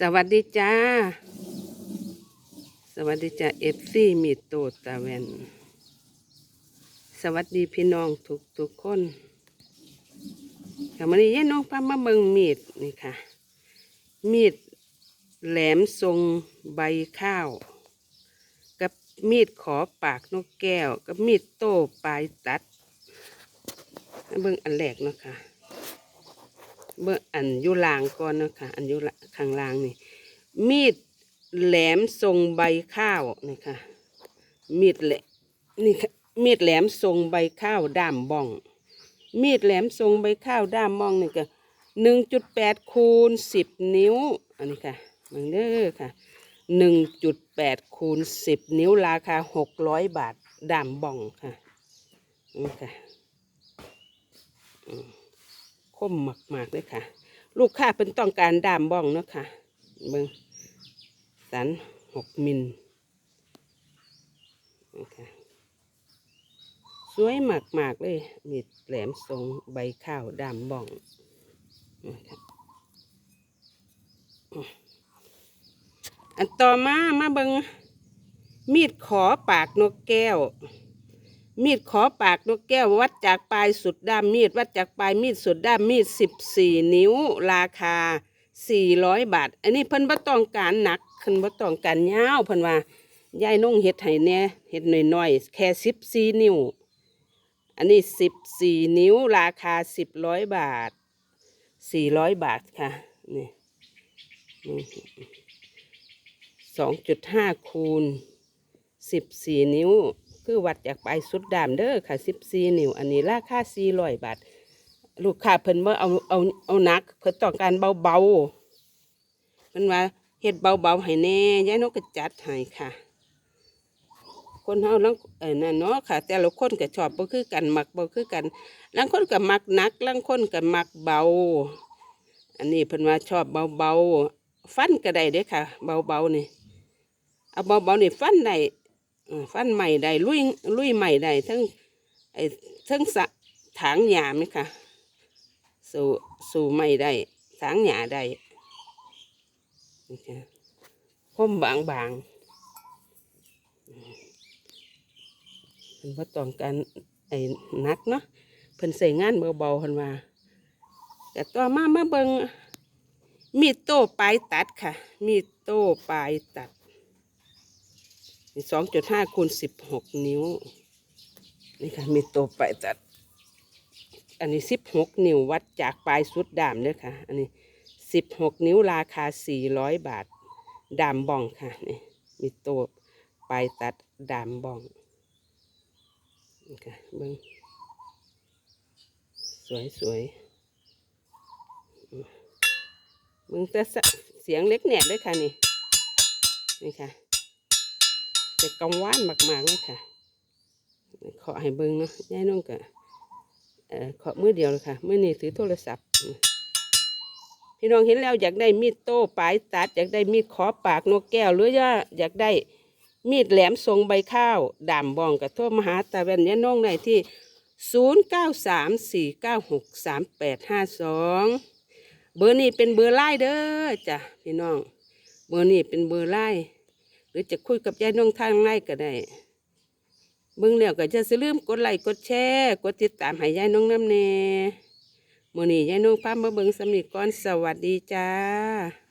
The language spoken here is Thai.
สวัสดีจ้า สวัสดีจ้าเอฟซีมีโตตาแวนสวัสดีพี่น้องทุกทุกคนค่ะวันนี้ยน้องพามาเบิงมีดนี่ค่ะ มีดแหลมทรงใบข้าว กับมีดขอปากนกแก้ว กับมีดโต้ปลายตัดมาเบิงอันแรกเนาะค่ะ เมื่ออันยุลางก่อนนะคะอันยุละข้างล่างนี่ มีดแหลมทรงใบข้าวนี่ค่ะมีดแหลมนี่ค่ะมีดแหลมทรงใบข้าวด้ามบ้อง มีดแหลมทรงใบข้าวด้ามบ้องนี่ก็หนึ่งจุดแปดคูณสิบนิ้ว อันนี้ค่ะมังเด้อค่ะหนึ่งจุดแปดคูณสิบนิ้วราคาหกร้อยบาทด้ามบ้องค่ะนี่ค่ะ คมมากๆเลยค่ะ ลูกค้าเป็นต้องการดามบ้องเนาะค่ะเบิงสันหกมิลนะคะสวยมากๆเลย มีแหลมทรงใบข้าวดามบ้องนะคะอันต่อมามาเบิงมีดขอปากนกแก้ว มีดขอปากนกแก้ววัดจากปลายสุดด้ามมีดวัดจากปลายมีดสุดด้ามมีดสิบสี่นิ้วราคาสี่ร้อยบาท อันนี้เพิ่นบ่ต้องการหนักเพิ่นบ่ต้องการยาวเพิ่นว่ายายนุ่งเฮ็ดให้แน่เฮ็ดน้อยๆแค่สิบสี่นิ้ว อันนี้สิบสี่นิ้วราคาสิบร้อยบาทสี่ร้อยบาทค่ะนี่สองจุดห้าคูณสิบสี่นิ้ว คือวัดจากปลายสุดดามเด้อค่ะสิบสี่นิ้ว อันนี้ราคาสี่ร้อยบาท ลูกค้าเพิ่นเมื่อเอาเอาเอาหนัก เพิ่นต้องการเบาๆเพิ่นว่าเฮ็ดเบาๆให้แน่ยายนกก็จัดให้ค่ะ คนเฮาลังเออนั่นเนาะค่ะ แต่ละคนก็ชอบบ่คือกันมักบ่คือกันลางคนก็มักหนักลางคนก็มักเบา อันนี้เพิ่นว่าชอบเบาๆฟันก็ได้เด้อค่ะ เบาๆนี่เอาเบาๆนี่ฟันได้ ฟันใหม่ได้ลุยลุยใหม่ได้ทั้งไอ้ทั้งสะถางหญ้าไหมคะสู่สู่ใหม่ได้ถางหญ้าได้นี่ค่ะคมบางบางๆเพิ่นว่าต้องการไอ้นักเนาะเพิ่นใส่งานเบาๆเพิ่นว่าแต่ต่อมามาเบิงมีโต้ปลายตัดค่ะ มีโต้ปลายตัด สองจุดห้าคูณสิบหกนิ้ว นี่ค่ะ มีตัวปลายตัด อันนี้สิบหกนิ้ววัดจากปลายสุดดามเนี่ยค่ะ อันนี้สิบหกนิ้วราคาสี่ร้อยบาท ดามบองค่ะนี่มีตัวปลายตัดดามบองนี่ค่ะเบิ้งสวยสวยมเบิ้งแต่สะเสียงเล็กแหนบด้วยค่ะนี่ นี่ค่ะ จะกังวานมากๆเลยค่ะ ขอให้เบิ้งเนาะยายน้องก็เอ่อขอมือเดียวเลยค่ะมือนี้ถือโทรศัพท์ พี่น้องเห็นแล้วอยากได้มีดโต้ปลายตัด อยากได้มีดขอปากนกแก้ว หรือว่าอยากได้มีดแหลมทรงใบข้าวดามบองกับโทรมหาตาแว่นยายน้องได้ที่0 9 3 4 9 6 3 8 5 2เบอร์นี้เป็นเบอร์ไล่เด้อจ้ะพี่น้อง เบอร์นี้เป็นเบอร์ไล่ รือจะคุยกับยายน้องทางไลน์ก็ได้เบิ่งแล้วก็จะสลืมกดไลค์กดแชร์กดติดตามให้ยายน้องน้ำแน่มื้อนี้ยายน้องพามาเบิ่งสำนีก่อนสวัสดีจ้า